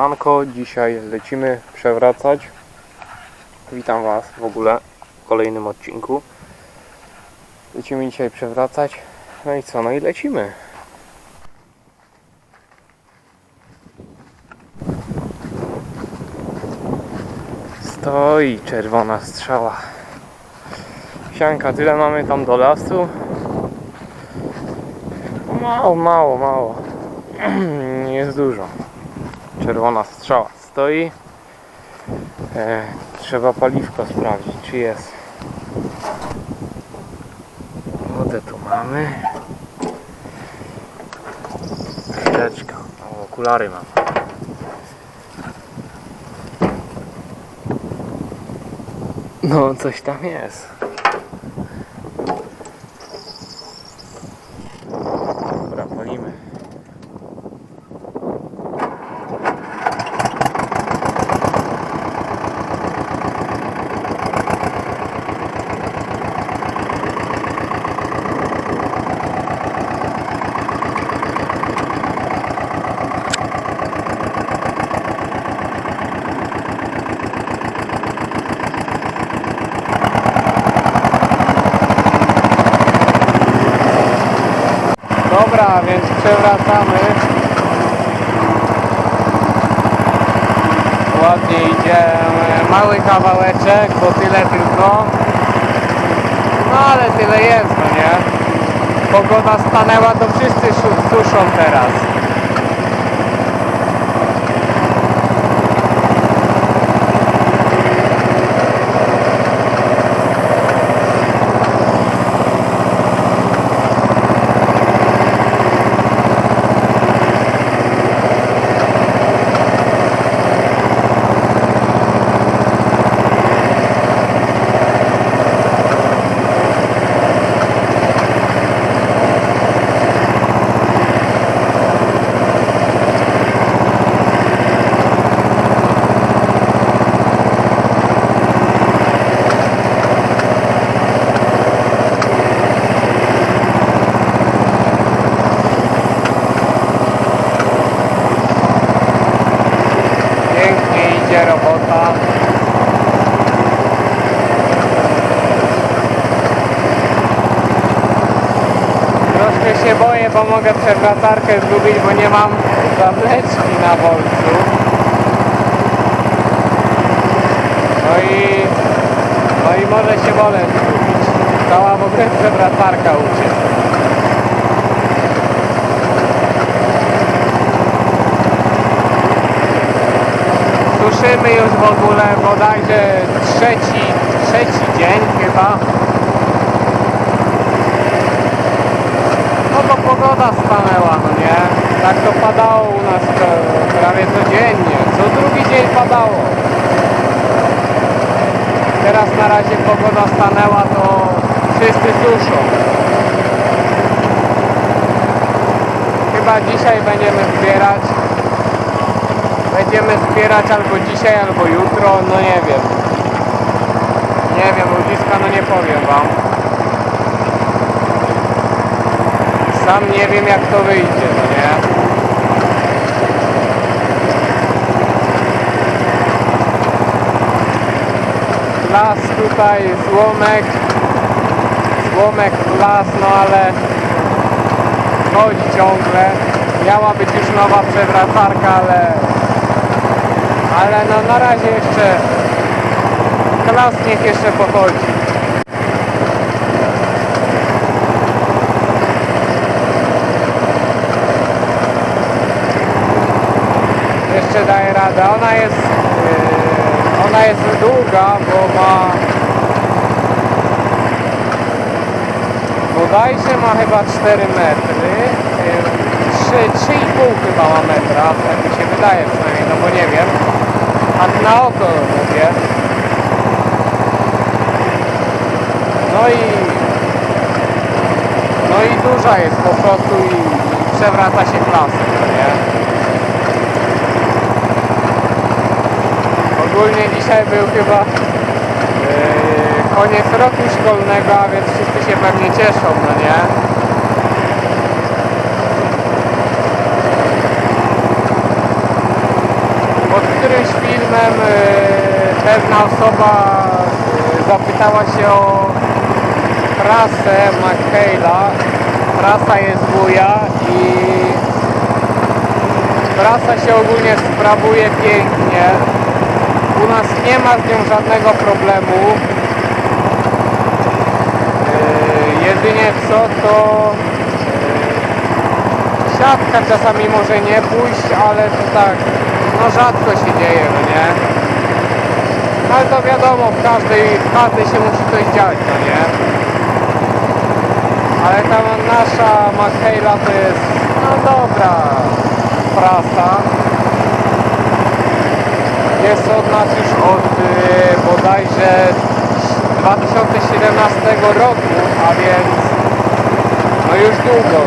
Manko, dzisiaj lecimy przewracać Witam Was w ogóle w kolejnym odcinku. Lecimy dzisiaj przewracać. No i co? No i lecimy. Stoi czerwona strzała. Sianka, tyle mamy tam do lasu. Mało, mało, mało. Nie jest dużo czerwona strzała stoi. E, trzeba paliwko sprawdzić, czy jest. Wodę tu mamy. Chwileczkę. O, okulary mam. No, coś tam jest. Dobra, palimy. Dobra, więc przewracamy. Ładnie idzie. Mały kawałeczek, bo tyle tylko. No ale tyle jest, no nie? Pogoda stanęła, to wszyscy suszą teraz. Pięknie idzie robota. Troszkę się boję, bo mogę przewracarkę zgubić, bo nie mam zawleczki na bolcu. No i, no i może się wolę zgubić. Cała w ogóle przewracarka uciec. Suszymy już w ogóle bodajże trzeci, trzeci dzień chyba. No bo pogoda stanęła, no nie? Tak to padało u nas pra- prawie codziennie. Co drugi dzień padało. Teraz na razie pogoda stanęła, to wszyscy suszą. Chyba dzisiaj będziemy zbierać. Będziemy zbierać albo dzisiaj, albo jutro, no nie wiem. Nie wiem, ludziska, no nie powiem wam. Sam nie wiem jak to wyjdzie, no nie? Las tutaj, złomek, złomek, las, no ale chodzi ciągle. Miała być już nowa przewracarka, ale ale no na razie jeszcze klas niech jeszcze pochodzi. Jeszcze daje radę. Ona jest yy, ona jest długa, bo ma bodajże ma chyba 4 metry. Yy, 3, 3,5 chyba ma metra, tak mi się wydaje przynajmniej, no bo nie wiem tak na oko robię. No i no i duża jest po prostu i, i przewraca się klasę, no nie? Ogólnie dzisiaj był chyba yy, koniec roku szkolnego, a więc wszyscy się pewnie cieszą, no nie? Którymś filmem yy, pewna osoba yy, zapytała się o trasę McHale'a. Trasa jest buja i trasa się ogólnie sprawuje pięknie. U nas nie ma z nią żadnego problemu. Yy, jedynie co to siatka czasami może nie pójść, ale to tak, no rzadko się dzieje, no nie? Ale to wiadomo, w każdej, w każdej się musi coś dziać, no nie? Ale ta nasza McHale'a to jest, no dobra trasa. Jest od nas już od y, bodajże 2017 roku, a więc no już długo.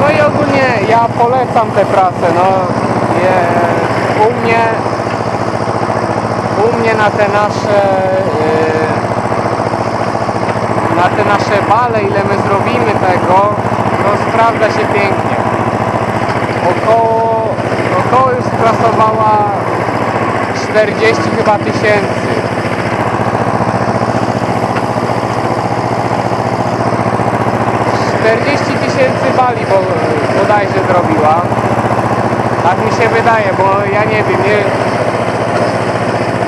No i ogólnie ja polecam tę pracę, no je, u mnie u mnie na te nasze yy, na te nasze bale, ile my zrobimy tego, to sprawdza się pięknie. Około, około już sprasowała 40 chyba tysięcy. Czterdzieści tysięcy bali bo, bodajże zrobiła. Tak mi się wydaje, bo ja nie wiem, nie,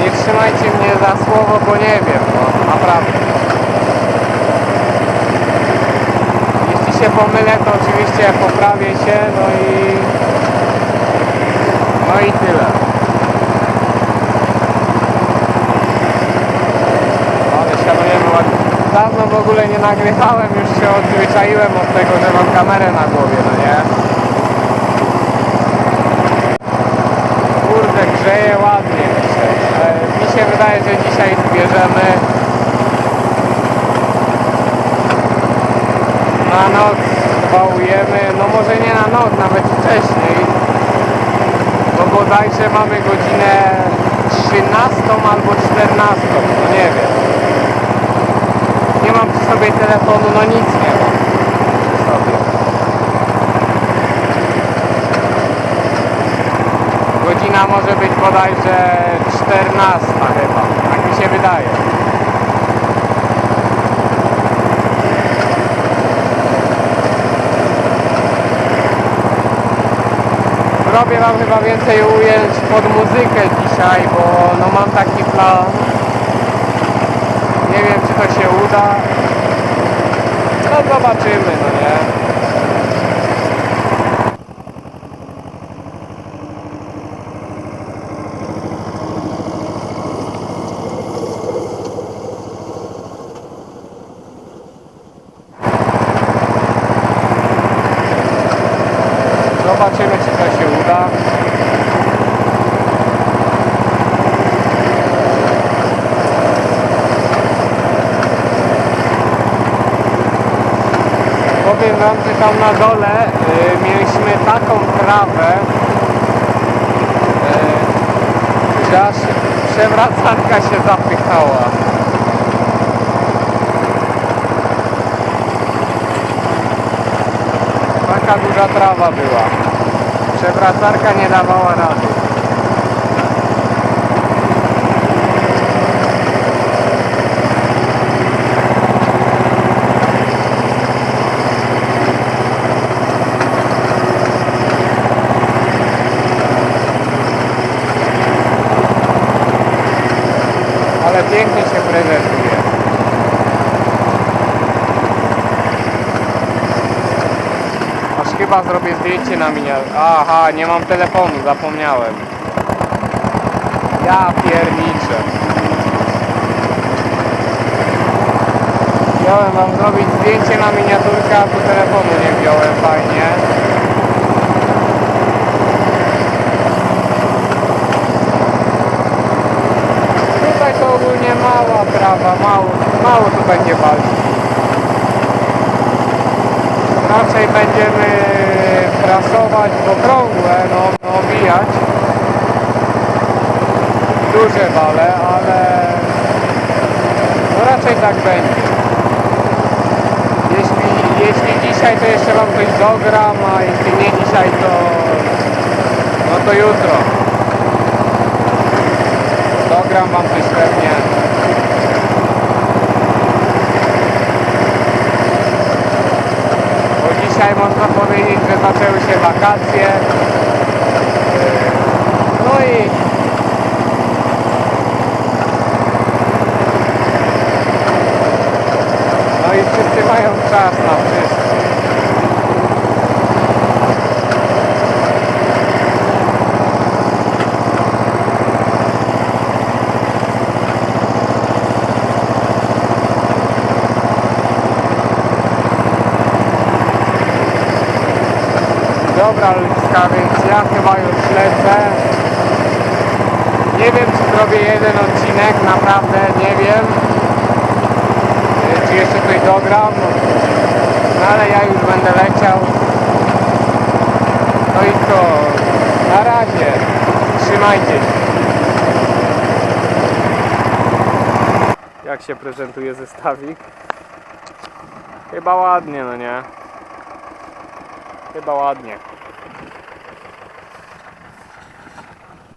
nie trzymajcie mnie za słowo, bo nie wiem, no naprawdę. Jeśli się pomylę, to oczywiście poprawię się, no i no i tyle. Ale szanujemy ładnie. Dawno w ogóle nie nagrywałem, już się odzwyczaiłem od tego, że mam kamerę na głowie, no nie? Kurde, grzeje ładnie dzisiaj. E, Mi się wydaje, że dzisiaj zbierzemy na noc bałujemy, no może nie na noc, nawet wcześniej, bo bodajże mamy godzinę 13 albo 14, no nie wiem. Nie mam przy sobie telefonu, no nic nie mam. Godzina może być bodajże 14 chyba, tak mi się wydaje. Robię wam chyba więcej ujęć pod muzykę dzisiaj, bo no mam taki plan. Się uda. No zobaczymy, no nie? Zobaczymy czy to się uda. Że tam na dole y, mieliśmy taką trawę, y, że aż przewracanka się zapychała. Taka duża trawa była. Przewracarka nie dawała rady. Ale pięknie się prezentuje. Aż chyba zrobię zdjęcie na minia. Aha, nie mam telefonu, zapomniałem. Ja pierniczę. Chciałem wam zrobić zdjęcie na miniaturkę, a tu telefonu będzie walczył. Raczej będziemy prasować w okrągłe, no, no obijać duże wale, ale no raczej tak będzie. Jeśli, jeśli dzisiaj to jeszcze wam coś dogram, a jeśli nie dzisiaj to no to jutro. Dogram wam coś pewnie. Bo dzisiaj można powiedzieć, że zaczęły się wakacje. No i No i wszyscy mają czas na Dobra Ludzka, więc ja chyba już lecę. Nie wiem czy zrobię jeden odcinek, naprawdę nie wiem. E, Czy jeszcze coś dogram? No ale ja już będę leciał. No i co? Na razie. Trzymajcie się. Jak się prezentuje zestawik? Chyba ładnie, no nie? Chyba ładnie.